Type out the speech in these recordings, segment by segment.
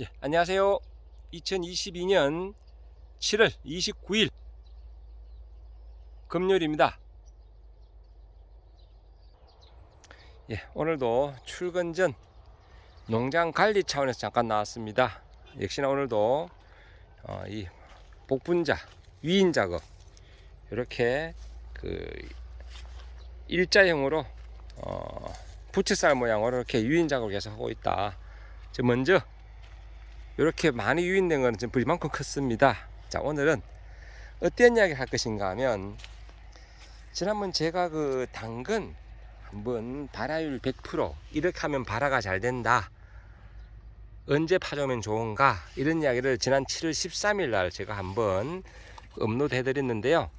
예, 안녕하세요. 2022년 7월 29일 금요일입니다. 예, 오늘도 출근 전 농장 관리 차원에서 잠깐 나왔습니다. 역시나 오늘도 어, 이 복분자 위인 작업 이렇게 그 일자형으로 어, 부채살 모양으로 이렇게 유인 작업을 계속 하고 있다. 저 먼저 이렇게 많이 유인된 거는 지금 이만큼 컸습니다. 자, 오늘은 어떤 이야기를 할 것인가 하면 지난번 제가 그 당근 한번 발화율 100% 이렇게 하면 발화가 잘 된다. 언제 파종하면 좋은가? 이런 이야기를 지난 7월 13일 날 제가 한번 업로드 해드렸는데요.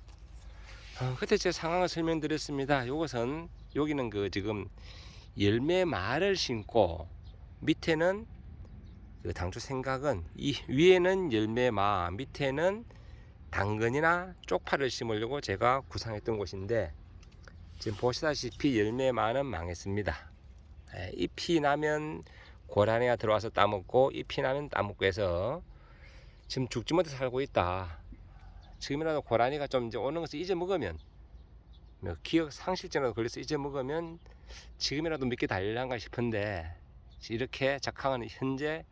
어, 그때 제 상황을 설명드렸습니다. 이것은 여기는 그 지금 열매 말을 심고 밑에는 그 당초 생각은 이 위에는 열매마 밑에는 당근이나 쪽파를 심으려고 제가 구상했던 곳인데 지금 보시다시피 열매마는 망했습니다. 에, 잎이 나면 고라니가 들어와서 따먹고 잎이 나면 따먹고 해서 지금 죽지 못해 살고 있다. 지금이라도 고라니가 좀 이제 오는 것을 잊어먹으면 뭐 기억 상실증이라도 걸려서 잊어먹으면 지금이라도 믿게 달릴란가 싶은데 이렇게 작황은 현재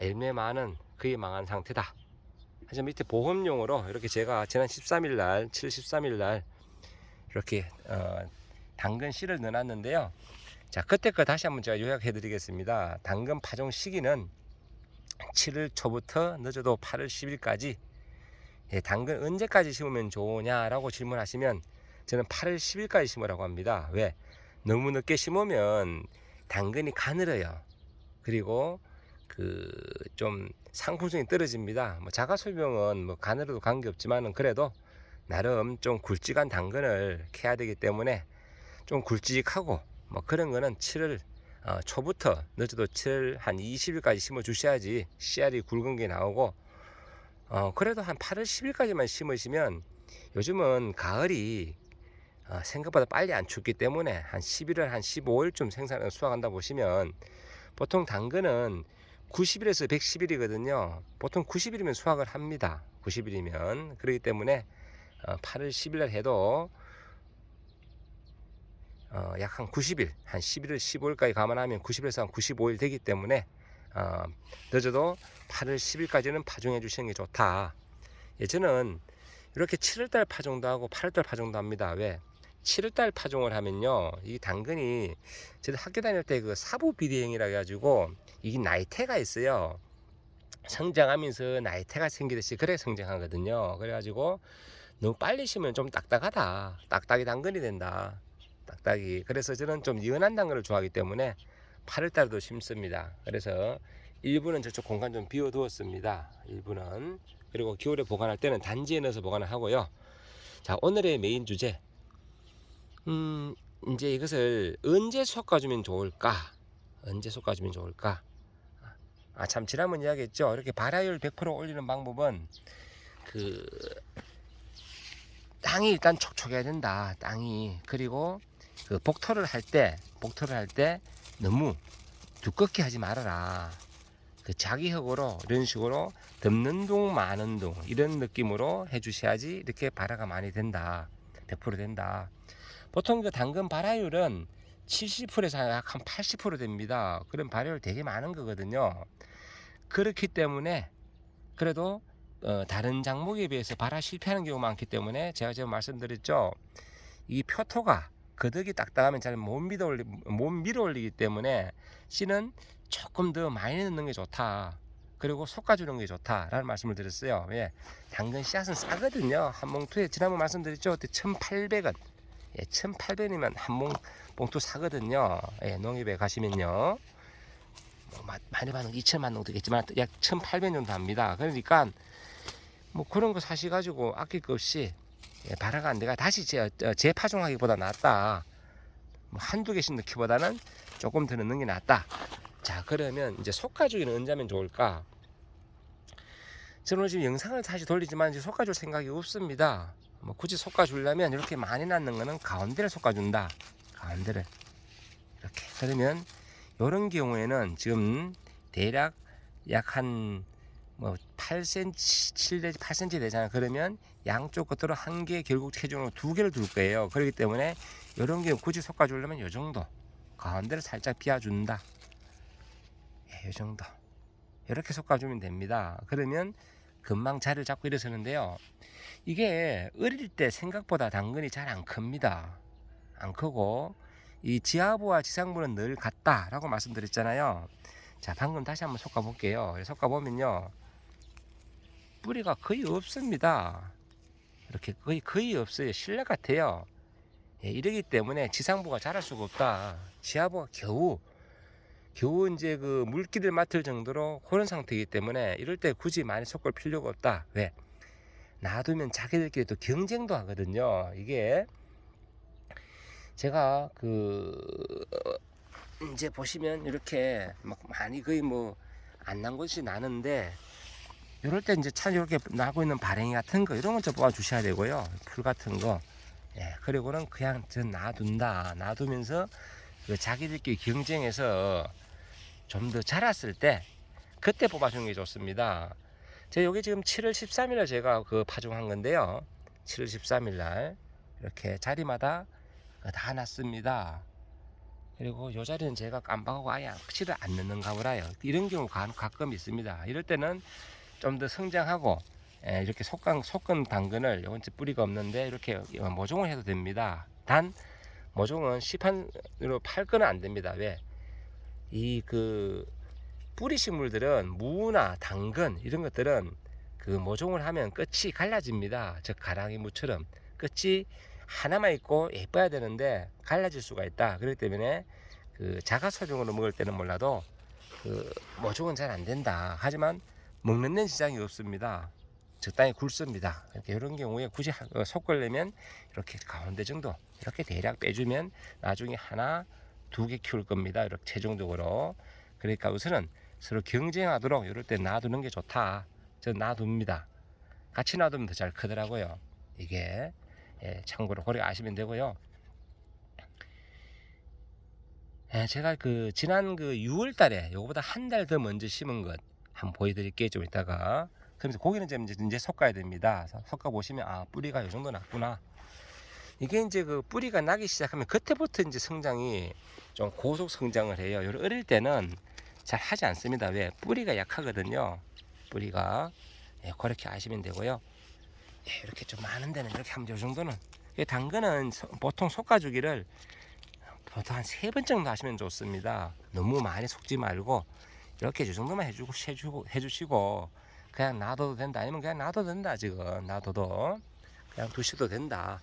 열매만은 거의 망한 상태다. 하지만 밑에 보험용으로 이렇게 제가 지난 13일 날, 7월 13일 날 이렇게 어, 당근 씨를 넣어놨는데요. 자, 그때 거 다시 한번 제가 요약해 드리겠습니다. 당근 파종 시기는 7월 초부터 늦어도 8월 10일까지 예, 당근 언제까지 심으면 좋으냐라고 질문하시면 저는 8월 10일까지 심으라고 합니다. 왜? 너무 늦게 심으면 당근이 가늘어요. 그리고 그 좀 상품성이 떨어집니다. 뭐 자가 소비용은 뭐 가늘어도 관계 없지만은 그래도 나름 좀 굵직한 당근을 캐야 되기 때문에 좀 굵직하고 뭐 그런 거는 7월 어, 초부터 늦어도 7월 한 20일까지 심어 주셔야지 씨알이 굵은 게 나오고 어 그래도 한 8월 10일까지만 심으시면 요즘은 가을이 어, 생각보다 빨리 안 춥기 때문에 한 11월 한 15일쯤 생산을 수확한다 보시면 보통 당근은 90일에서 110일이거든요. 보통 90일이면 수확을 합니다. 90일이면 그렇기 때문에 어, 8월 10일 날 해도 어, 약 한 90일, 한 11월 15일까지 감안하면 90일에서 한 95일 되기 때문에 어, 늦어도 8월 10일까지는 파종해 주시는 게 좋다. 예, 저는 이렇게 7월달 파종도 하고 8월달 파종도 합니다. 왜? 7월달 파종을 하면요, 이 당근이 저도 학교 다닐 때 그 사부 비대형이라 해가지고 이게 나이테가 있어요. 성장하면서 나이테가 생기듯이 그래 성장하거든요. 그래가지고 너무 빨리 심으면 좀 딱딱하다. 딱딱이 당근이 된다. 딱딱이. 그래서 저는 좀 연한 당근을 좋아하기 때문에 8월달도 심습니다. 그래서 일부는 저쪽 공간 좀 비워두었습니다. 일부는 그리고 겨울에 보관할 때는 단지에 넣어서 보관을 하고요. 자 오늘의 메인 주제. 음 이제 이것을 언제 솎아주면 좋을까? 언제 솎아주면 좋을까? 아 참 지난번 이야기했죠. 이렇게 발화율 100% 올리는 방법은 그 땅이 일단 촉촉해야 된다. 땅이 그리고 그 복토를 할 때 복토를 할 때 너무 두껍게 하지 말아라. 그 자기 흙으로 이런 식으로 덮는 둥 마는 둥 이런 느낌으로 해주셔야지 이렇게 발화가 많이 된다. 100% 된다. 보통 그 당근 발화율은 70%에서 약 한 80% 됩니다. 그런 발효율 되게 많은 거거든요. 그렇기 때문에 그래도 어, 다른 작목에 비해서 발화 실패하는 경우가 많기 때문에 제가 지금 말씀드렸죠. 이 표토가 거덕이 딱딱하면 잘 못 밀어 올리 못 밀어 올리기 때문에 씨는 조금 더 많이 넣는 게 좋다. 그리고 솎아주는 게 좋다라는 말씀을 드렸어요. 왜? 당근 씨앗은 싸거든요. 한 봉투에 지난번 말씀드렸죠. 그때 1,800원. 예, 1,800원이면 한 봉, 봉투 사거든요. 예, 농협에 가시면요. 뭐 마- 많이 받는 2천만 정도 되겠지만 약 1,800원 정도 합니다. 그러니까 뭐 그런 거 사셔가지고 아낄 것 없이 예, 발화가 안 돼가 다시 재, 어, 재파종하기보다 낫다. 뭐 한두 개씩 넣기보다는 조금 더 넣는 게 낫다. 자 그러면 이제 속가죽이는 언제 하면 좋을까? 저는 지금 영상을 다시 돌리지만 이제 속가줄 생각이 없습니다. 뭐 굳이 솎아주려면 이렇게 많이 낳는 거는 가운데를 솎아준다. 가운데를 이렇게 그러면 이런 경우에는 지금 대략 약 한 뭐 8cm, 7 내지 8cm 되잖아요. 그러면 양쪽 끝으로 한 개, 결국 체중으로 두 개를 둘 거예요. 그렇기 때문에 이런 경우 굳이 솎아주려면 이 정도 가운데를 살짝 비워준다. 예, 이 정도 이렇게 솎아주면 됩니다. 그러면 금방 자리를 잡고 일어서는데요. 이게 어릴 때 생각보다 당근이 잘 안 큽니다. 안 크고 이 지하부와 지상부는 늘 같다라고 말씀드렸잖아요. 자, 방금 다시 한번 솎아 볼게요. 솎아 보면요. 뿌리가 거의 없습니다. 이렇게 거의 거의 없어요. 실내 같아요. 예, 이러기 때문에 지상부가 자랄 수가 없다. 지하부가 겨우 겨우 이제 그 물기를 맡을 정도로 그런 상태이기 때문에 이럴 때 굳이 많이 섞을 필요가 없다. 왜? 놔두면 자기들끼리 또 경쟁도 하거든요. 이게 제가 그 어, 이제 보시면 이렇게 막 많이 거의 뭐 안 난 것이 나는데 이럴 때 이제 참 이렇게 나고 있는 발행이 같은 거 이런 거좀 뽑아 주셔야 되고요. 풀 같은 거. 예, 그리고는 그냥 전 놔둔다. 놔두면서 그 자기들끼리 경쟁해서 좀 더 자랐을 때 그때 뽑아주는 게 좋습니다. 제가 여기 지금 7월 13일에 제가 그 파종한 건데요. 7월 13일 날 이렇게 자리마다 다 놨습니다. 그리고 요 자리는 제가 깜빡하고 아예 치를 안 넣는 가 보라요. 이런 경우가 가끔 있습니다. 이럴 때는 좀 더 성장하고 예, 이렇게 속강 속근 당근을 요건 뿌리가 없는데 이렇게 모종을 해도 됩니다. 단 모종은 시판으로 팔 거는 안 됩니다. 왜? 이 그 뿌리 식물들은 무나 당근 이런 것들은 그 모종을 하면 끝이 갈라집니다. 즉 가랑이 무처럼 끝이 하나만 있고 예뻐야 되는데 갈라질 수가 있다. 그렇기 때문에 그 자가 소종으로 먹을 때는 몰라도 그 모종은 잘 안 된다. 하지만 먹는 데는 지장이 없습니다. 적당히 굵습니다. 이렇게 이런 경우에 굳이 하- 어, 섞으려면 이렇게 가운데 정도 이렇게 대략 빼주면 나중에 하나 두 개 키울 겁니다. 이렇게 최종적으로 그러니까 우선은 서로 경쟁하도록 이럴 때 놔두는 게 좋다. 저 놔둡니다. 같이 놔두면 더 잘 크더라고요. 이게 예, 참고로 그렇게 아시면 되고요. 예, 제가 그 지난 그 6월 달에 요거보다 한 달 더 먼저 심은 것 한번 보여드릴게요. 좀 이따가. 그러면서 고기는 좀 이제, 이제 섞어야 됩니다. 섞어 보시면 아 뿌리가 이 정도 났구나. 이게 이제 그 뿌리가 나기 시작하면 그때부터 이제 성장이 좀 고속 성장을 해요. 요 어릴 때는 잘 하지 않습니다. 왜? 뿌리가 약하거든요. 뿌리가 예, 그렇게 아시면 되고요. 예, 이렇게 좀 많은 데는 이렇게 하면 요 정도는 이 당근은 소- 보통 솎아주기를 보통 한 세 번 정도 하시면 좋습니다. 너무 많이 속지 말고 이렇게 이 정도만 해주고 해주고 해주시고 그냥 놔둬도 된다. 아니면 그냥 놔둬도 된다. 지금 놔둬도 그냥 두셔도 된다.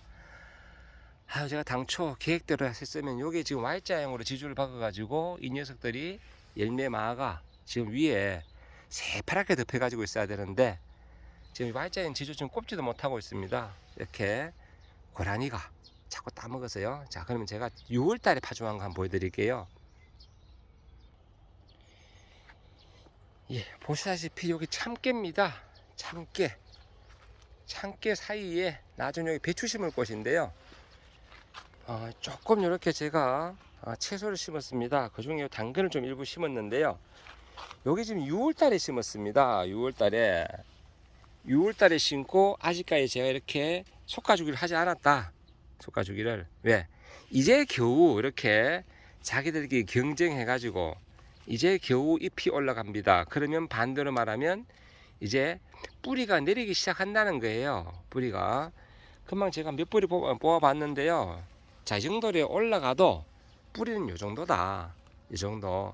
아, 제가 당초 계획대로 했으면 요게 지금 Y자형으로 지주를 박아가지고 이 녀석들이 열매 마가 지금 위에 새파랗게 덮여가지고 있어야 되는데 지금 Y자형 지주 지금 꼽지도 못하고 있습니다. 이렇게 고라니가 자꾸 따먹어서요. 자, 그러면 제가 6월 달에 파종한 거 한번 보여드릴게요. 예, 보시다시피 여기 참깨입니다. 참깨. 참깨 사이에 나중에 여기 배추 심을 곳인데요. 어, 조금 이렇게 제가 어, 채소를 심었습니다. 그 중에 당근을 좀 일부 심었는데요. 여기 지금 6월 달에 심었습니다. 6월 달에. 6월 달에 심고 아직까지 제가 이렇게 솎아주기를 하지 않았다. 솎아주기를. 왜? 이제 겨우 이렇게 자기들끼리 경쟁해가지고 이제 겨우 잎이 올라갑니다. 그러면 반대로 말하면 이제 뿌리가 내리기 시작한다는 거예요. 뿌리가. 금방 제가 몇 뿌리 뽑아, 뽑아봤는데요. 자, 이 정도로 올라가도 뿌리는 요 정도다. 이 정도.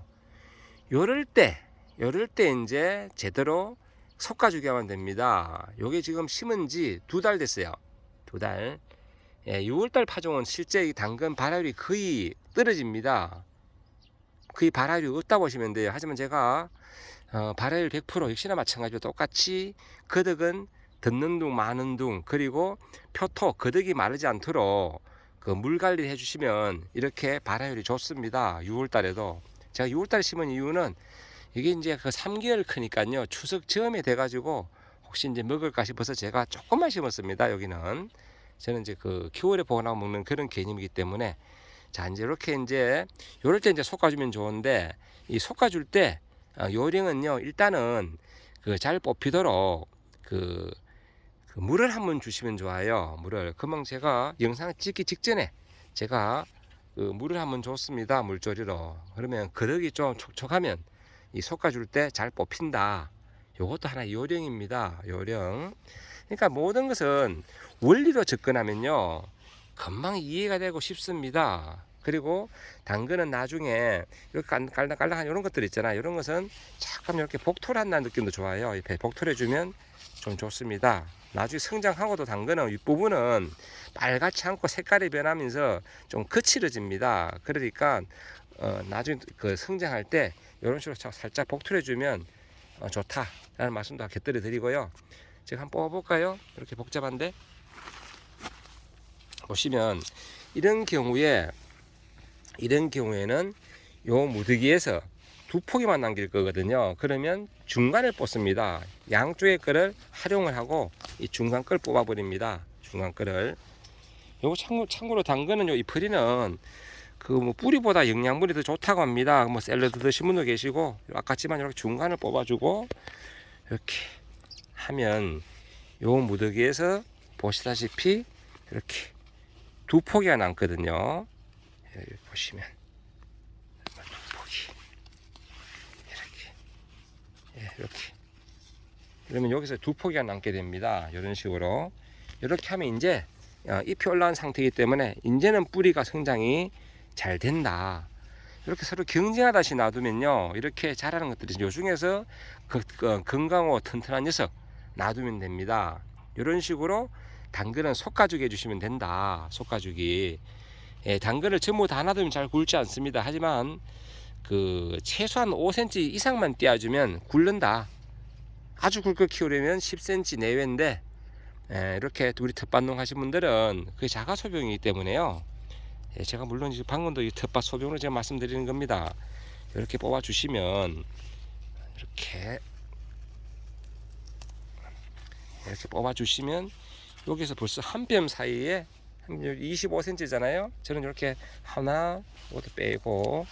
요럴 때, 요럴 때 이제 제대로 솎아주게 하면 됩니다. 요게 지금 심은 지 두 달 됐어요. 두 달. 예, 6월달 파종은 실제 이 당근 발화율이 거의 떨어집니다. 거의 발화율이 없다 보시면 돼요. 하지만 제가 어, 발화율 100% 역시나 마찬가지로 똑같이 거덕은 듣는 둥 마는 둥 그리고 표토 거덕이 마르지 않도록 그 물 관리를 해주시면 이렇게 발화율이 좋습니다. 6월달에도 제가 6월달에 심은 이유는 이게 이제 그 3개월 크니까요 추석 즈음에 돼가지고 혹시 이제 먹을까 싶어서 제가 조금만 심었습니다. 여기는 저는 이제 그 겨울에 보관하고 먹는 그런 개념이기 때문에 자 이제 이렇게 이제 요럴 때 이제 솎아주면 좋은데 이 솎아줄 때 어, 요령은요 일단은 그 잘 뽑히도록 그, 그 물을 한번 주시면 좋아요. 물을 금방 제가 영상 찍기 직전에 제가 그 물을 한번 줬습니다. 물조리로 그러면 그릇이 좀 촉촉하면 이 솎아줄 때 잘 뽑힌다. 요것도 하나의 요령입니다. 요령. 그러니까 모든 것은 원리로 접근하면요 금방 이해가 되고 쉽습니다. 그리고 당근은 나중에 이렇게 깔- 깔랑깔랑한 이런 것들 있잖아요. 이런 것은 잠깐 이렇게 복토한다는 느낌도 좋아요. 이렇게 복토해주면 좀 좋습니다. 나중에 성장하고도 당근은 윗부분은 빨갛지 않고 색깔이 변하면서 좀 거칠어집니다. 그러니까 어, 나중에 그 성장할 때 이런 식으로 자- 살짝 복토해주면 어, 좋다라는 말씀도 곁들여 드리고요. 제가 한번 뽑아볼까요? 이렇게 복잡한데 보시면 이런 경우에 이런 경우에는 요 무드기에서 두 포기만 남길 거거든요. 그러면 중간을 뽑습니다. 양쪽의 끌을 활용을 하고 이 중간 끌 뽑아버립니다. 중간 끌을. 요거 참고, 참고로 당근은 요 이파리는 그 뭐 뿌리보다 영양분이 더 좋다고 합니다. 뭐 샐러드 드신 분도 계시고 아까지만 이렇게 중간을 뽑아주고 이렇게 하면 요 무더기에서 보시다시피 이렇게 두 포기가 남거든요. 여기 보시면 두 포기 이렇게 예, 이렇게 그러면 여기서 두 포기가 남게 됩니다. 이런 식으로 이렇게 하면 이제 어, 잎이 올라온 상태이기 때문에 이제는 뿌리가 성장이 잘 된다. 이렇게 서로 경쟁하다시 놔두면요 이렇게 자라는 것들이 요 중에서 그, 그 건강하고 튼튼한 녀석 놔두면 됩니다. 이런 식으로 당근은 솎아주게 해주시면 된다. 솎아주기. 예, 당근을 전부 다 놔두면 잘 굵지 않습니다. 하지만 그 최소한 5cm 이상만 띄워주면 굵는다. 아주 굵게 키우려면 10cm 내외인데 예, 이렇게 우리 텃밭농 하신 분들은 그게 자가 소병이기 때문에요. 예, 제가 물론 이제 방금도 이 텃밭 소병으로 제가 말씀드리는 겁니다. 이렇게 뽑아 주시면 이렇게 이렇게 뽑아 주시면 여기서 벌써 한 뼘 사이에 25cm잖아요. 저는 이렇게 하나, 이것도 빼고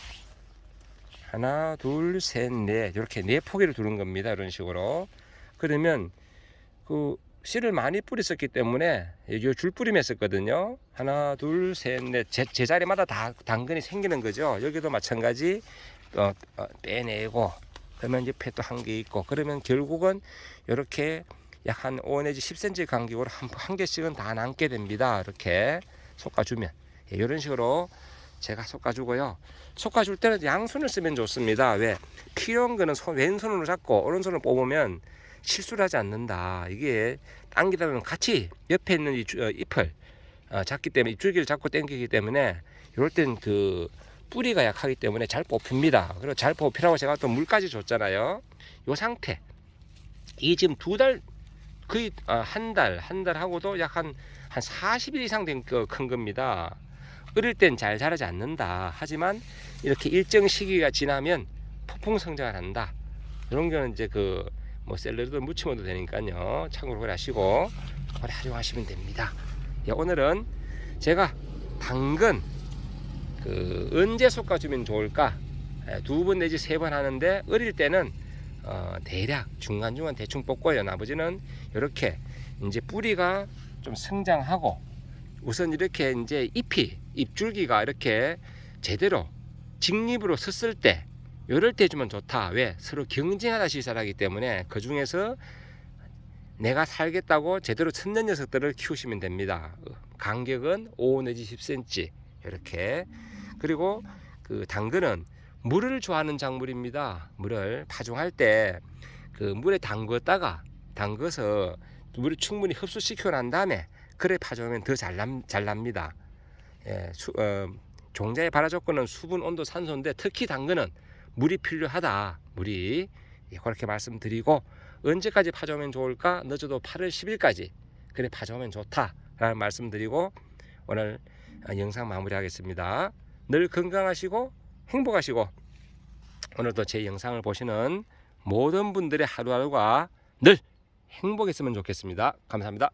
하나, 둘, 셋, 넷 이렇게 네 포기를 두는 겁니다. 이런 식으로 그러면 그 씨를 많이 뿌렸었기 때문에 요 줄뿌림 했었거든요. 하나, 둘, 셋, 넷. 제, 제자리마다 다 당근이 생기는 거죠. 여기도 마찬가지 어, 어, 빼내고 그러면 옆에 또 한 개 있고 그러면 결국은 이렇게 약 한 5 내지 10cm 간격으로 한, 한 개씩은 다 남게 됩니다. 이렇게 솎아주면 예, 이런 식으로 제가 솎아주고요. 솎아줄 때는 양손을 쓰면 좋습니다. 왜? 필요한 거는 손, 왼손으로 잡고 오른손으로 뽑으면 실수를 하지 않는다. 이게 당기다 보면 같이 옆에 있는 이 주- 어, 잎을 어, 잡기 때문에 입줄기를 잡고 당기기 때문에 이럴 땐 그 뿌리가 약하기 때문에 잘 뽑힙니다. 그리고 잘 뽑히라고 제가 또 물까지 줬잖아요. 요 상태. 이 지금 두 달 거의 아, 한 달, 한 달 하고도 약 한 한 40일 이상 된 큰 겁니다. 어릴 땐 잘 자라지 않는다. 하지만 이렇게 일정 시기가 지나면 폭풍 성장을 한다. 이런 거는 이제 그 뭐 샐러드 무치면도 되니까요. 참고로 하시고 활용하시면 됩니다. 예, 오늘은 제가 당근 그 언제 솎아주면 좋을까 두 번 내지 세 번 하는데 어릴 때는 어, 대략 중간중간 대충 뽑고요. 나머지는 이렇게 이제 뿌리가 좀 성장하고 우선 이렇게 이제 잎이 잎줄기가 이렇게 제대로 직립으로 섰을 때 이럴 때 주면 좋다. 왜? 서로 경쟁하다 시설하기 때문에 그 중에서 내가 살겠다고 제대로 섰는 녀석들을 키우시면 됩니다. 간격은 5 내지 10cm 이렇게 그리고 그 당근은 물을 좋아하는 작물입니다. 물을 파종할 때 그 물에 담궜다가 담궈서 물을 충분히 흡수시켜 난 다음에 그래 파종하면 더잘잘 납니다. 예, 수, 어, 종자의 발화 조건은 수분, 온도, 산소인데 특히 당근은 물이 필요하다. 물이 예, 그렇게 말씀드리고 언제까지 파종하면 좋을까? 늦어도 8월 10일까지 그래 파종하면 좋다라는 말씀드리고 오늘 어, 영상 마무리하겠습니다. 늘 건강하시고 행복하시고 오늘도 제 영상을 보시는 모든 분들의 하루하루가 늘 행복했으면 좋겠습니다. 감사합니다.